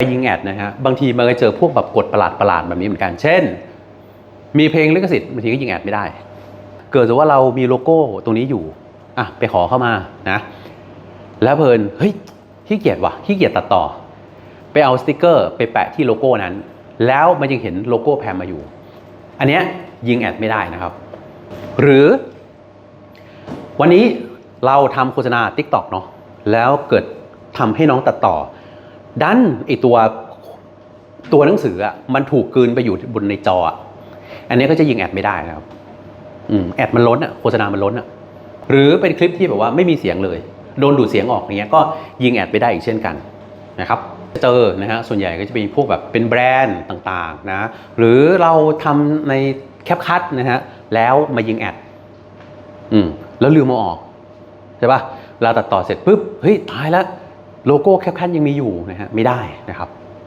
ไปยิงแอดนะฮะบางทีมันก็เจอพวกแบบกฎประหลาดประหลาดแบบนี้เหมือนกัน เช่น มีเพลงลิขสิทธิ์บางทีก็ยิงแอดไม่ได้ เกิดจากว่าเรามีโลโก้ตรงนี้อยู่อะไปขอเข้ามานะ แล้วเพลินเฮ้ยขี้เกียจว่ะขี้เกียจตัดต่อ ไปเอาสติกเกอร์ไปแปะที่โลโก้นั้น แล้วมันยังเห็นโลโก้แพมมาอยู่ อันเนี้ยยิงแอดไม่ได้นะครับ หรือ วันนี้เราทำโฆษณา TikTok เนาะแล้วเกิดทำให้น้องตัดต่อ ดันไอตัวตัวหนังสืออะมันถูกกืนไปอยู่บนในจออะอันนี้ก็จะยิงแอดไม่ได้นะครับอืมแอดมันล้นอะโฆษณามันล้นอะหรือเป็นคลิปที่แบบว่าไม่มีเสียงเลย โดนดูดเสียงออกอย่างเงี้ยก็ยิงแอดไปได้อีกเช่นกันนะครับเจอนะฮะส่วนใหญ่ก็จะมีพวกแบบเป็นแบรนด์ต่างๆนะหรือเราทำในแคปคัทนะฮะแล้วมายิงแอดอืมแล้วลืมเอาออกใช่ปะเราตัดต่อเสร็จปุ๊บเฮ้ยตายแล้ว โลโก้แคปคันยังมีอยู่นะฮะไม่ได้นะครับ